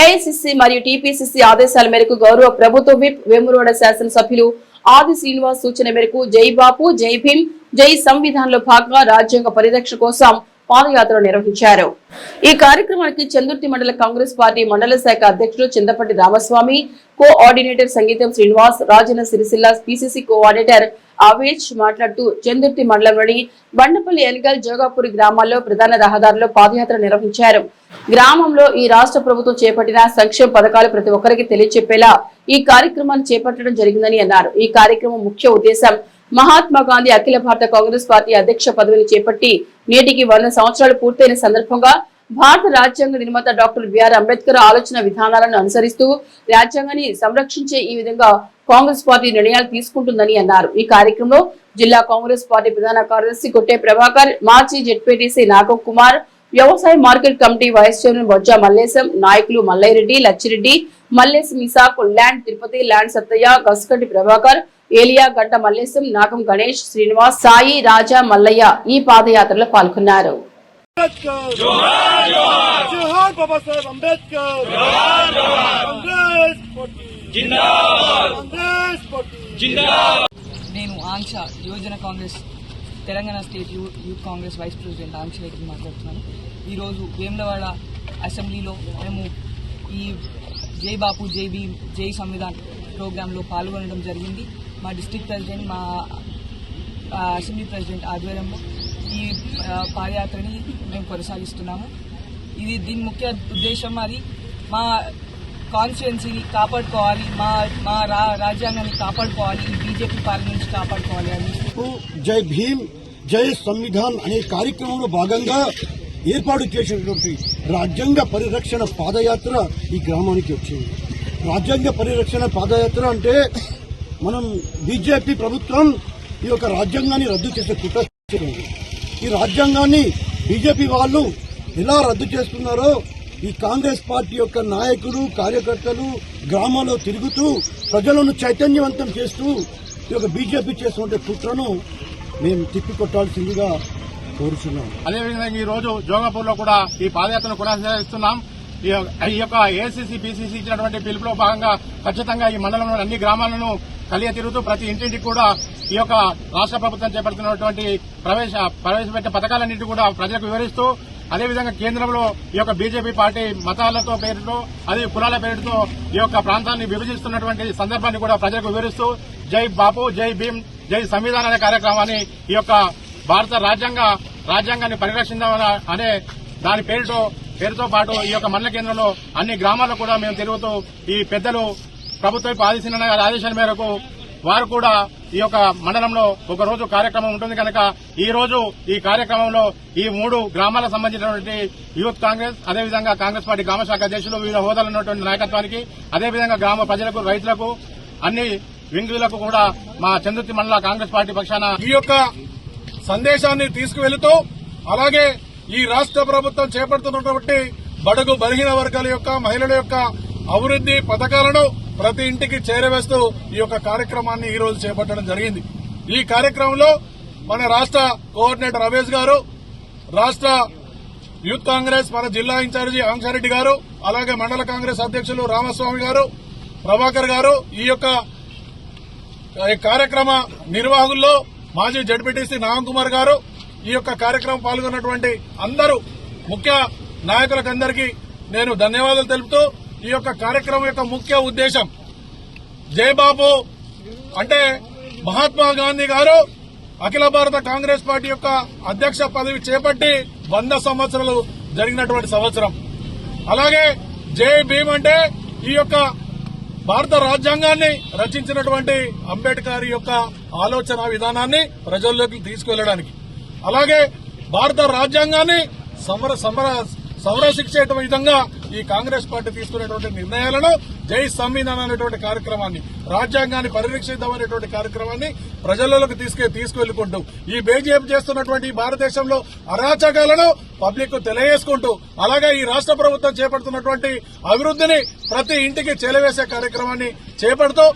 AICC మరియు TPCC ఆదేశాల మేరకు గౌరవ ప్రభుత్వ విప్ వేమురోడ శాసనసభ్యులు ఆది శ్రీనివాస్ సూచన మేరకు జై బాపు జై భీమ్ జై సంవిధానంలో భాగంగా రాజ్యాంగ పరిరక్షణ కోసం పాదయాత్ర నిర్వహించారు. ఈ కార్యక్రమానికి చందుర్తి మండల కాంగ్రెస్ పార్టీ మండల శాఖ అధ్యక్షులు Chintapatti Ramaswamy coordinator Sangeetham Srinivas Rajanna Sircilla PCC coordinator Avesh మాట్లాడుతూ చందుర్తి మండలంలోని బండపల్లి ఎనగల్ జోగాపూరి గ్రామాల్లో ప్రధాన రహదారిలో పాదయాత్ర నిర్వహించారు. గ్రామంలో ఈ రాష్ట్ర ప్రభుత్వం చేపట్టిన సంక్షేమ పథకాలు ప్రతి ఒక్కరికి తెలియచెప్పేలా ఈ కార్యక్రమాన్ని చేపట్టడం జరిగిందని అన్నారు. ఈ కార్యక్రమం ముఖ్య ఉద్దేశం మహాత్మా గాంధీ అఖిల భారత కాంగ్రెస్ పార్టీ అధ్యక్ష పదవిని చేపట్టి నేటికి వంద సంవత్సరాలు పూర్తయిన సందర్భంగా భారత రాజ్యాంగ నిర్మాత డాక్టర్ బిఆర్ అంబేద్కర్ ఆలోచన విధానాలను అనుసరిస్తూ రాజ్యాంగాన్ని సంరక్షించే ఈ విధంగా కాంగ్రెస్ పార్టీ నిర్ణయాలు తీసుకుంటుందని అన్నారు. ఈ కార్యక్రమంలో జిల్లా కాంగ్రెస్ పార్టీ ప్రధాన కార్యదర్శి కొట్టే ప్రభాకర్ మాజీ జెడ్పీటీసీ నాగం కుమార్ వ్యవసాయ market committee vice chairman Bojja Mallesham నాయకులు మల్లయ్యరెడ్డి లచ్చిరెడ్డి మల్లేశం ఇసాక్ ల్యాండ్ తిరుపతి ల్యాండ్ సత్తయ్య గస్కటి ప్రభాకర్ ఏలియా గంట మల్లేశం నాగం గణేష్ శ్రీనివాస్ సాయి రాజా మల్లయ్య ఈ పాదయాత్రలో పాల్గొన్నారు. అంబేద్కర్! నేను ఆంక్ష యువజన Congress Telangana state you youth Congress vice president Aanksha Reddy మాట్లాడుతున్నాను. ఈరోజు వేములవాడ అసెంబ్లీలో మేము ఈ జై బాపు జై భీమ్ జై సంవిధాన్ ప్రోగ్రాంలో పాల్గొనడం జరిగింది. మా డిస్ట్రిక్ట్ ప్రెసిడెంట్ మా అసెంబ్లీ ప్రెసిడెంట్ ఆధ్వర్యంలో ఈ పాదయాత్రని మేము కొనసాగిస్తున్నాము. ఇది దీని ముఖ్య ఉద్దేశం అది. మా కాన్స్టిట్యున్సీని కాపాడుకోవాలి మా మా రా రాజ్యాంగాన్ని కాపాడుకోవాలి బీజేపీ పాలన నుంచి కాపాడుకోవాలి అని. జై భీమ్ జై సంవిధాన్ అనే కార్యక్రమంలో భాగంగా ఏర్పాటు చేసినటువంటి రాజ్యాంగ పరిరక్షణ పాదయాత్ర ఈ గ్రామానికి వచ్చింది. రాజ్యాంగ పరిరక్షణ పాదయాత్ర అంటే మనం బీజేపీ ప్రభుత్వం ఈ యొక్క రాజ్యాంగాన్ని రద్దు చేసే కుట్ర ఈ రాజ్యాంగాన్ని బీజేపీ వాళ్ళు ఎలా రద్దు చేస్తున్నారో ఈ కాంగ్రెస్ పార్టీ యొక్క నాయకులు కార్యకర్తలు గ్రామాల్లో తిరుగుతూ ప్రజలను చైతన్యవంతం చేస్తూ ఈ యొక్క బీజేపీ చేస్తున్న కుట్రను మేము తిప్పికొట్టాల్సిందిగా కోరుతున్నాం అదేవిధంగా ఈ రోజు జోగాపూర్లో కూడా ఈ పాదయాత్రను కొనసాగిస్తున్నాం. ఈ యొక్క- ఈ యొక్క ఏసీసీ బీసీసీ ఇచ్చినటువంటి పిలుపులో భాగంగా ఖచ్చితంగా ఈ మండలంలోని అన్ని గ్రామాలను కలియ తిరుగుతూ ప్రతి ఇంటింటికి కూడా ఈ యొక్క రాష్ట్ర ప్రభుత్వం చేపడుతున్నటువంటి ప్రవేశ ప్రవేశపెట్టే పథకాలన్నింటి కూడా ప్రజలకు వివరిస్తూ అదేవిధంగా కేంద్రంలో ఈ యొక్క బీజేపీ పార్టీ మతాలతో పేరుతో అదే కులాల పేరుతో ఈ యొక్క ప్రాంతాన్ని విభజిస్తున్నటువంటి సందర్భాన్ని కూడా ప్రజలకు వివరిస్తూ జై బాపు జై భీమ్ జై సంవిధాన అనే కార్యక్రమాన్ని ఈ యొక్క భారత రాజ్యాంగ రాజ్యాంగాన్ని పరిరక్షించామని అనే దాని పేరుతో పేరుతో పాటు ఈ యొక్క మండల కేంద్రంలో అన్ని గ్రామాల్లో కూడా మేము తిరుగుతూ ఈ పెద్దలు ప్రభుత్వం ఆదేశించిన ఆదేశాల మేరకు వారు కూడా ఈ యొక్క మండలంలో ఒక రోజు కార్యక్రమం ఉంటుంది కనుక ఈ రోజు ఈ కార్యక్రమంలో ఈ మూడు గ్రామాలకు సంబంధించినటువంటి యూత్ కాంగ్రెస్ అదేవిధంగా కాంగ్రెస్ పార్టీ గ్రామ శాఖ అధ్యక్షులు వివిధ హోదాలు ఉన్నటువంటి నాయకత్వానికి అదేవిధంగా గ్రామ ప్రజలకు రైతులకు అన్ని వింగులకు కూడా మా చంద్రుతి మండల కాంగ్రెస్ పార్టీ పక్షాన ఈ యొక్క సందేశాన్ని తీసుకువెళుతూ అలాగే ఈ రాష్ట్ర ప్రభుత్వం చేపడుతున్నటువంటి బడుగు బలహీన వర్గాల యొక్క మహిళల యొక్క అభివృద్ది పథకాలను ప్రతి ఇంటికి చేరవేస్తూ ఈ యొక్క కార్యక్రమాన్ని ఈ రోజు చేపట్టడం జరిగింది. ఈ కార్యక్రమంలో మన రాష్ట్ర కోఆర్డినేటర్ రమేష్ గారు రాష్ట్ర యూత్ కాంగ్రెస్ మన జిల్లా ఇన్ఛార్జి ఆంక్షారెడ్డి గారు అలాగే మండల కాంగ్రెస్ అధ్యక్షులు రామస్వామి గారు ప్రభాకర్ గారు ఈ యొక్క ఈ కార్యక్రమ నిర్వాహకుల్లో మాజీ జడ్పీటీసీ నాగం కుమార్ గారు ఈ యొక్క కార్యక్రమం పాల్గొన్నటువంటి అందరూ ముఖ్య నాయకులకందరికీ నేను ధన్యవాదాలు తెలుపుతూ ఈ యొక్క కార్యక్రమం యొక్క ముఖ్య ఉద్దేశం జయబాబు అంటే మహాత్మా గాంధీ గారు అఖిల భారత కాంగ్రెస్ పార్టీ యొక్క అధ్యక్ష పదవి చేపట్టి వంద సంవత్సరాలు జరిగినటువంటి సంవత్సరం. అలాగే జై భీమ్ అంటే ఈ యొక్క భారత రాజ్యాంగాన్ని రచించినటువంటి అంబేద్కర్ యొక్క ఆలోచన విధానాన్ని ప్రజల్లోకి తీసుకువెళ్ళడానికి అలాగే భారత రాజ్యాంగాన్ని సమర సమర సంరక్షించే విధంగా ఈ కాంగ్రెస్ పార్టీ తీసుకునేటువంటి నిర్ణయాలను జై సంవిధానం అనేటువంటి కార్యక్రమాన్ని రాజ్యాంగాన్ని పరిరక్షిద్దామనేటువంటి కార్యక్రమాన్ని ప్రజలలోకి తీసుకే తీసుకువెళ్ళుకుంటూ ఈ బీజేపీ చేస్తున్నటువంటి ఈ భారతదేశంలో అరాచకాలను పబ్లిక్ తెలియజేసుకుంటూ అలాగే ఈ రాష్ట్ర ప్రభుత్వం చేపడుతున్నటువంటి అభివృద్ధిని ప్రతి ఇంటికి చేలవేసే కార్యక్రమాన్ని చేపడుతూ